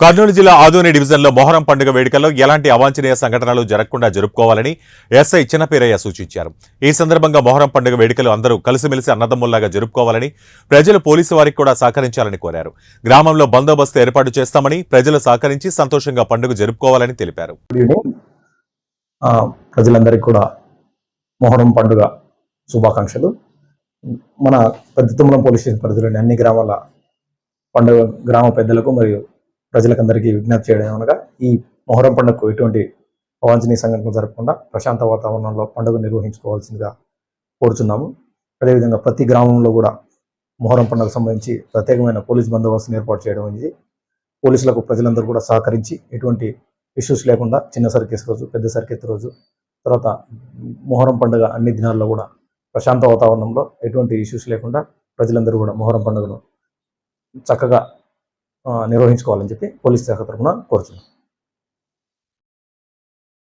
కర్నూలు జిల్లా ఆదోని డివిజన్లో మొహరం పండుగ వేడుకల్లో ఎలాంటి అవాంఛనీయ సంఘటనలు జరగకుండా జరుపుకోవాలని ఎస్ఐ చిన్నపీరయ్య సూచించారు. ఈ సందర్భంగా మొహరం పండుగ వేడుకలు అందరూ కలిసిమెలిసి అన్నదమ్ముల్లాగా జరుపుకోవాలని ప్రజలు పోలీసు వారికి కూడా సహకరించాలని కోరారు. గ్రామంలో బందోబస్తు ఏర్పాటు చేస్తామని ప్రజలు సహకరించి సంతోషంగా పండుగ జరుపుకోవాలని తెలిపారు. ఆ, ప్రజలందరికీ కూడా మొహరం పండుగ శుభాకాంక్షలు. మన పెద్ద తుమ్మలం పోలీస్ స్టేషన్ పరిధిలోని అన్ని గ్రామాల పండుగ గ్రామ పెద్దలకు మరియు ప్రజలకందరికీ విజ్ఞప్తి చేయడం అనగా ఈ మొహరం పండుగకు ఎటువంటి అవాంఛనీయ సంఘటనలు జరగకుండా ప్రశాంత వాతావరణంలో పండుగ నిర్వహించుకోవాల్సిందిగా కోరుచున్నాము. అదేవిధంగా ప్రతి గ్రామంలో కూడా మొహరం పండుగకు సంబంధించి ప్రత్యేకమైన పోలీస్ బందోబస్తును ఏర్పాటు చేయడం అనేది పోలీసులకు ప్రజలందరూ కూడా సహకరించి ఎటువంటి ఇష్యూస్ లేకుండా చిన్న సర్కెస్ రోజు పెద్ద సర్కెస్ రోజు తర్వాత మొహరం పండుగ అన్ని దినాల్లో కూడా ప్రశాంత వాతావరణంలో ఎటువంటి ఇష్యూస్ లేకుండా ప్రజలందరూ కూడా మొహరం పండుగను చక్కగా నిర్వహించుకోవాలని చెప్పి పోలీస్ శాఖ తరఫున కోరుతున్నాం